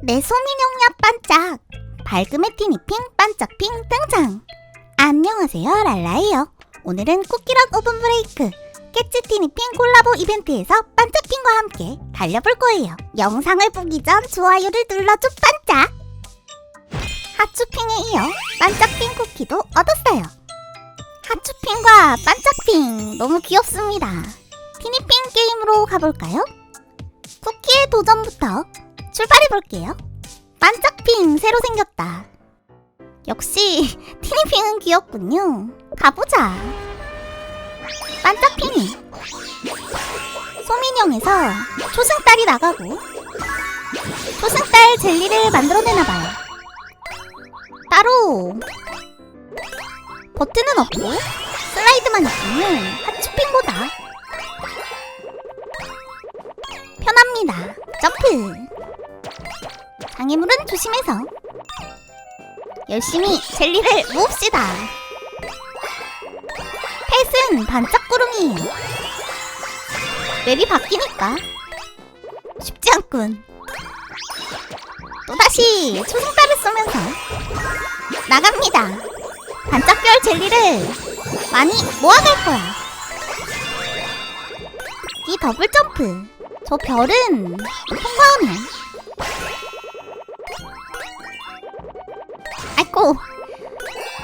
내 소민영야 반짝. 밝음의 티니핑 반짝핑 등장. 안녕하세요 랄라예요. 오늘은 쿠키런 오븐 브레이크. 깨치 티니핑 콜라보 이벤트에서 반짝핑과 함께 달려볼 거예요. 영상을 보기 전 좋아요를 눌러줘 반짝. 하츄핑에 이어 반짝핑 쿠키도 얻었어요. 하츄핑과 반짝핑 너무 귀엽습니다. 티니핑 게임으로 가볼까요? 쿠키의 도전부터 출발해볼게요. 반짝핑 새로 생겼다. 역시 티니핑은 귀엽군요. 가보자. 반짝핑이 소민영에서 초승달이 나가고 초승달 젤리를 만들어내나봐요. 따로 버튼은 없고 슬라이드만 있으면 하츄핑보다 편합니다. 점프. 장애물은 조심해서 열심히 젤리를 모읍시다. 펫은 반짝구름이에요. 맵이 바뀌니까 쉽지 않군. 또다시 초승달을 쏘면서 나갑니다. 반짝별 젤리를 많이 모아갈 거야. 이 더블 점프. 저 별은 통과하면 아이고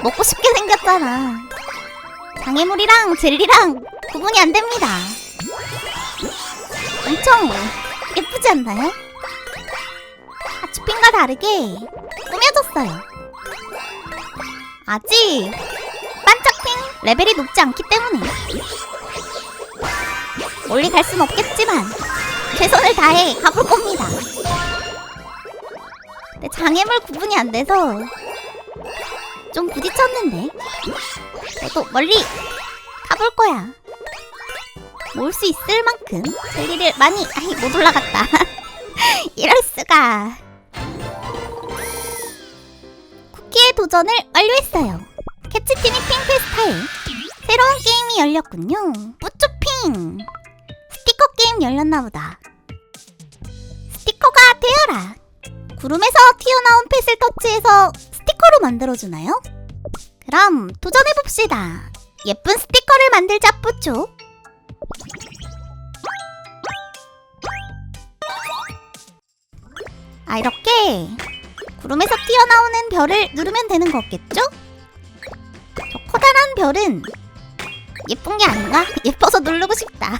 먹고 싶게 생겼잖아 장애물이랑 젤리랑 구분이 안 됩니다 엄청 예쁘지 않나요? 하츄핑과 다르게 꾸며졌어요 아직 반짝핑 레벨이 높지 않기 때문에 멀리 갈 순 없겠지만 최선을 다해 가볼 겁니다. 장애물 구분이 안 돼서 좀 부딪혔는데 그래도 멀리 가볼 거야. 모을 수 있을 만큼 젤리를 많이 아이 못 올라갔다. 이럴 수가. 쿠키의 도전을 완료했어요. 캐치티니 핑 페스타에 새로운 게임이 열렸군요. 뿌쭈핑. 스티커 게임 열렸나보다. 스티커가 되어라. 구름에서 튀어나온 펫을 터치해서 스티커로 만들어주나요? 그럼 도전해봅시다. 예쁜 스티커를 만들자 뿌쭈. 아 이렇게 구름에서 튀어나오는 별을 누르면 되는 거겠죠? 저 커다란 별은 예쁜 게 아닌가? 예뻐서 누르고 싶다.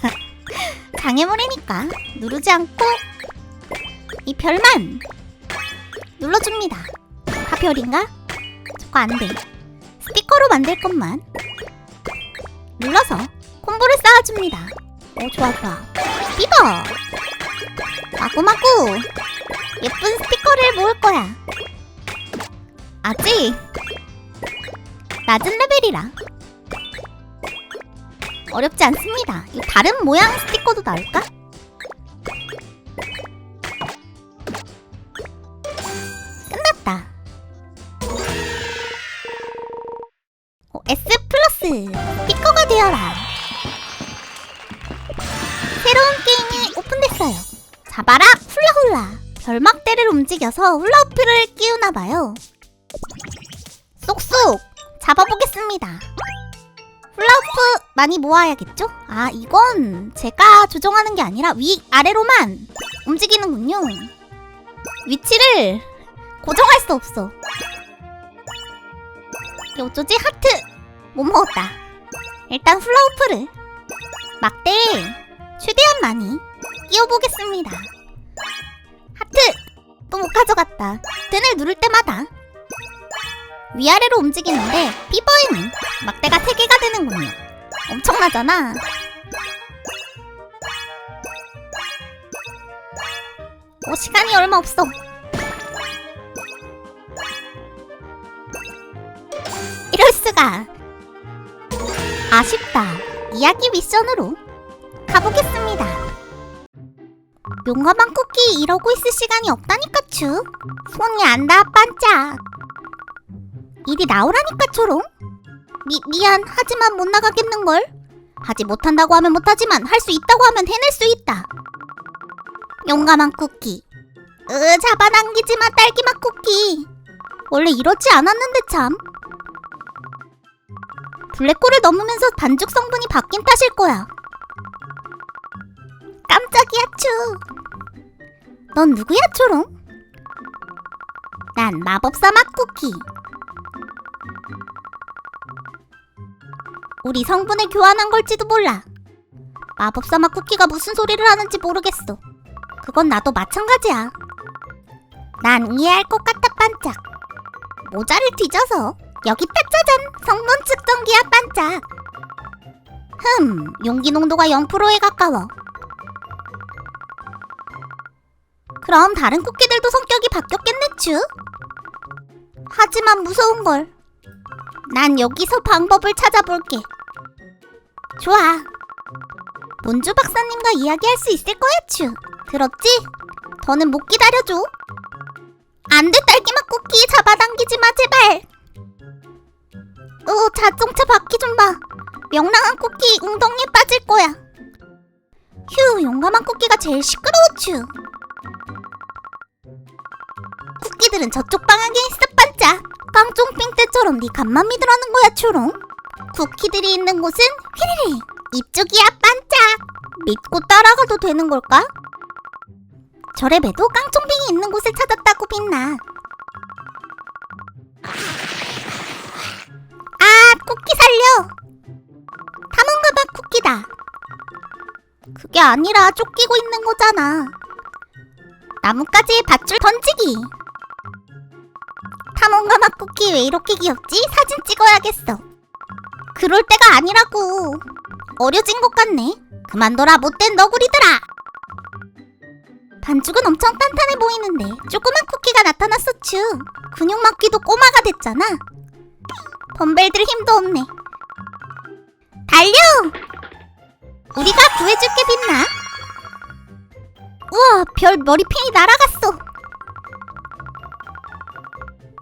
장애물이니까 누르지 않고 이 별만 눌러줍니다. 다 별인가? 저거 안 돼. 스티커로 만들 것만 눌러서 콤보를 쌓아줍니다. 오 좋아 좋아. 비버. 마구마구 예쁜 스티커를 모을 거야. 아직 낮은 레벨이라 어렵지 않습니다. 이 다른 모양 스티커도 나올까? 잡아라 훌라훌라. 별막대를 움직여서 훌라후프를 끼우나봐요. 쏙쏙 잡아보겠습니다. 훌라후프 많이 모아야겠죠? 아 이건 제가 조정하는 게 아니라 위 아래로만 움직이는군요. 위치를 고정할 수 없어. 이게 어쩌지? 하트 못 먹었다. 일단 훌라후프를 막대에 최대한 많이 끼워보겠습니다. 하트 또 못 가져갔다. 등을 누를 때마다 위아래로 움직이는데 피버에는 막대가 3개가 되는군요. 엄청나잖아. 어, 시간이 얼마 없어. 이럴 수가. 아쉽다. 이야기 미션으로 가보겠습니다. 용감한 쿠키 이러고 있을 시간이 없다니까 츄. 손이 안 닿아 반짝. 이리 나오라니까 초롱. 미, 미안 하지만 못 나가겠는걸. 하지 못한다고 하면 못하지만 할 수 있다고 하면 해낼 수 있다. 용감한 쿠키. 으, 잡아당기지 마, 딸기맛 쿠키. 원래 이러지 않았는데 참. 블랙홀을 넘으면서 반죽 성분이 바뀐 탓일 거야. 깜짝이야, 추. 넌 누구야, 초롱? 난 마법사 맛 쿠키. 우리 성분을 교환한 걸지도 몰라. 마법사 맛 쿠키가 무슨 소리를 하는지 모르겠어. 그건 나도 마찬가지야. 난 이해할 것 같아 반짝. 모자를 뒤져서 여기 딱 짜잔 성분 측정기야 반짝. 흠 용기 농도가 0%에 가까워. 그럼 다른 쿠키들도 성격이 바뀌었겠네 쭈. 하지만 무서운 걸. 난 여기서 방법을 찾아볼게. 좋아. 몬주 박사님과 이야기할 수 있을 거야 쭈. 들었지? 더는 못 기다려줘. 안 돼, 딸기맛 쿠키. 잡아당기지 마, 제발. 어, 자동차 바퀴 좀 봐. 명랑한 쿠키 웅덩이에 빠질 거야. 휴, 용감한 쿠키가 제일 시끄러워, 츄. 쿠키들은 저쪽 방향에 있어, 반짝. 깡종핑 때처럼 네 간만 믿으라는 거야, 초롱. 쿠키들이 있는 곳은 휘리리. 이쪽이야, 반짝. 믿고 따라가도 되는 걸까? 저랩에도 깡총빙이 있는 곳을 찾았다고 빛나. 아, 쿠키 살려! 탐험가봐 쿠키다. 그게 아니라 쫓기고 있는 거잖아. 나뭇가지에 밧줄 던지기. 탐험가봐 쿠키 왜 이렇게 귀엽지? 사진 찍어야겠어. 그럴 때가 아니라고. 어려진 것 같네. 그만둬라 못된 너구리들아. 반죽은 엄청 단단해 보이는데 조그만 쿠키가 나타났어 츄 근육 막기도 꼬마가 됐잖아 덤벨들 힘도 없네 달려 우리가 구해줄게 빛나 우와 별 머리핀이 날아갔어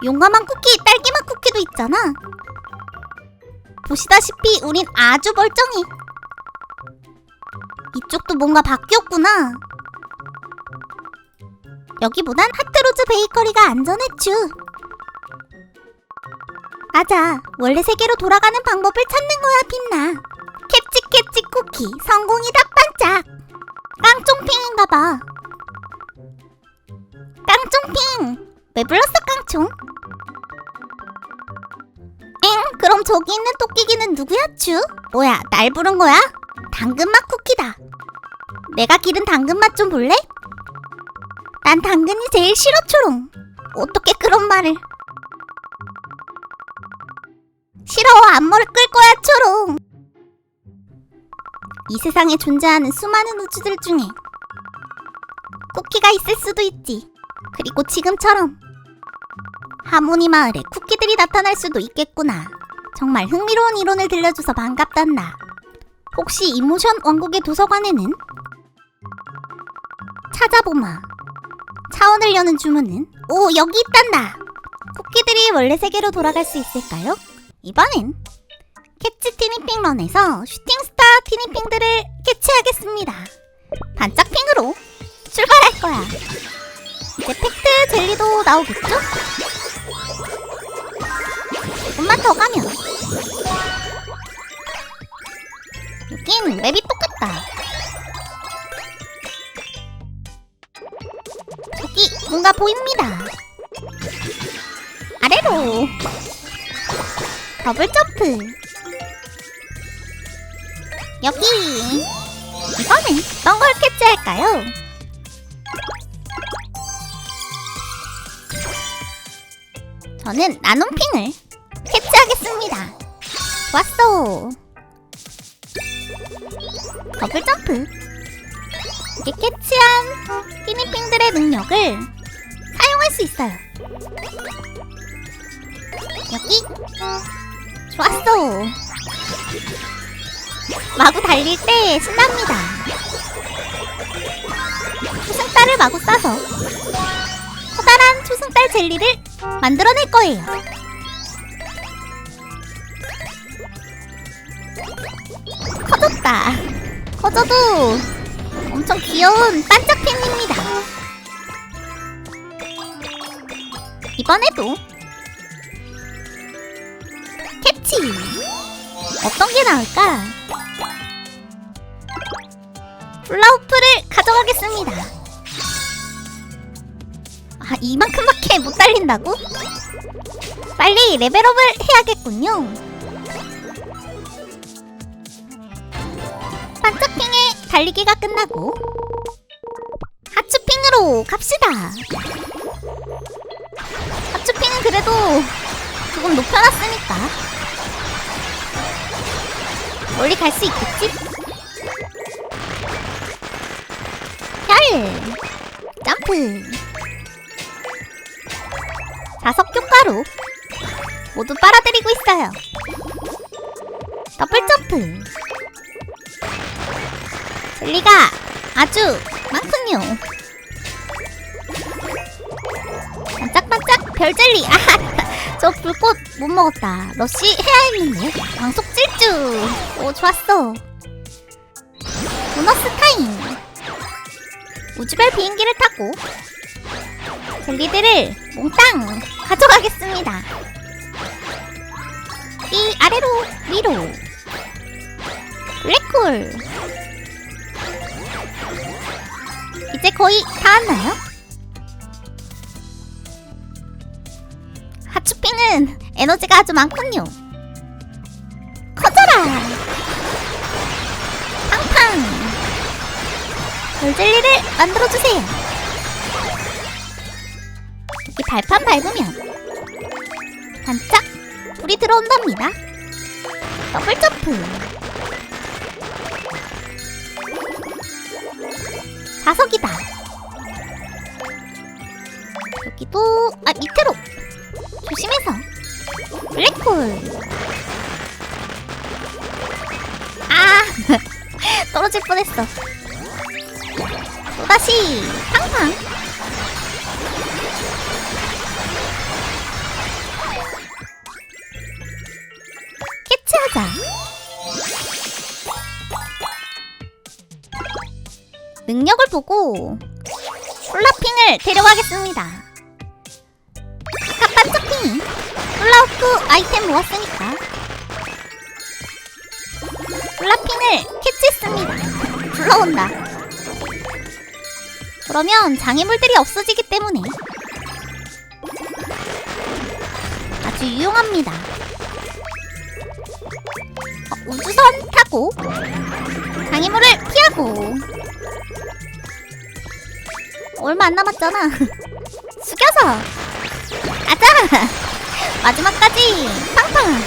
용감한 쿠키 딸기맛 쿠키도 있잖아 보시다시피 우린 아주 멀쩡해 이쪽도 뭔가 바뀌었구나 여기보단 하트로즈 베이커리가 안전했쥬. 맞아. 원래 세계로 돌아가는 방법을 찾는 거야, 빛나. 캡치 캡치 쿠키 성공이다 반짝. 깡총핑인가 봐. 깡총핑. 왜 불렀어, 깡총? 엥, 그럼 저기 있는 토끼기는 누구야, 쭈? 뭐야, 날 부른 거야? 당근맛 쿠키다. 내가 기른 당근맛 좀 볼래? 난 당근이 제일 싫어 초롱 어떻게 그런 말을 싫어 앞머리 끌 거야 초롱 이 세상에 존재하는 수많은 우주들 중에 쿠키가 있을 수도 있지 그리고 지금처럼 하모니 마을에 쿠키들이 나타날 수도 있겠구나 정말 흥미로운 이론을 들려줘서 반갑단다. 혹시 이모션 왕국의 도서관에는? 찾아보마. 차원을 여는 주문은? 오 여기 있단다. 쿠키들이 원래 세계로 돌아갈 수 있을까요? 이번엔 캐치 티니핑 런에서 슈팅스타 티니핑들을 캐치하겠습니다. 반짝 핑으로 출발할 거야. 이제 팩트 젤리도 나오겠죠? 조금만 더 가면 여긴 맵이 똑같다 저기 뭔가 보입니다. 아래로 더블 점프. 여기 이거는 어떤 걸 캐치할까요? 저는 나눔핑을 캐치하겠습니다. 왔어. 더블 점프. 캐치한 티니핑들의 능력을 사용할 수 있어요. 여기 좋았어. 마구 달릴 때 신납니다. 초승달을 마구 싸서 커다란 초승달 젤리를 만들어낼 거예요. 커졌다. 커져도 엄청 귀여운 반짝핑입니다. 이번에도 캐치 어떤 게 나올까? 플라우프를 가져가겠습니다. 아 이만큼밖에 못 달린다고? 빨리 레벨업을 해야겠군요. 반짝핑의 달리기가 끝나고 하츠핑으로 갑시다. 하츠핑은 그래도 조금 높여놨으니까 멀리 갈 수 있겠지? 혈 점프 자석 효과로 모두 빨아들이고 있어요. 더블 점프 젤 리가 아주 많군요. 반짝반짝 별젤리 아, 저 불꽃 못 먹었다. 러쉬 해야 했는데. 광속 질주. 오 좋았어. 보너스 타임. 우주별 비행기를 타고 젤리들을 몽땅 가져가겠습니다. 이 아래로 위로. 블랙홀. 이제 거의 다 왔나요? 하츄핑은 에너지가 아주 많군요. 커져라! 팡팡! 돌젤리를 만들어주세요. 이 발판 밟으면 반짝 불이 들어온답니다. 더블 점프. 자석이다. 여기도 아 밑으로 조심해서 블랙홀. 아 떨어질 뻔했어. 또 다시 팡팡. 능력을 보고 플라핑을 데려가겠습니다. 아까 반짝핑 플라우프 아이템 모았으니까 플라핑을 캐치했습니다. 불러온다. 그러면 장애물들이 없어지기 때문에 아주 유용합니다. 어, 우주선 타고 장애물을 피하고 얼마 안 남았잖아. 숙여서 가자. 마지막까지 팡팡.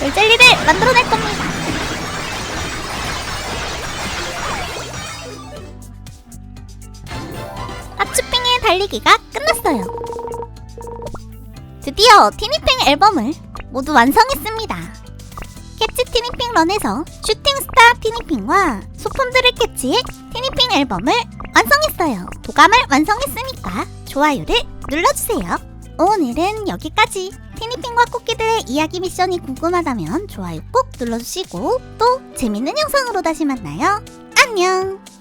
별젤리를 만들어낼 겁니다. 하츠핑의 달리기가 끝났어요. 드디어 티니핑 앨범을 모두 완성했습니다. 캐치 티니핑 런에서 슈팅 스타 티니핑과 소품들을 캐치해 티니핑 앨범을 완성했어요. 도감을 완성했으니까 좋아요를 눌러주세요. 오늘은 여기까지. 티니핑과 쿠키들의 이야기 미션이 궁금하다면 좋아요 꼭 눌러주시고 또 재밌는 영상으로 다시 만나요. 안녕!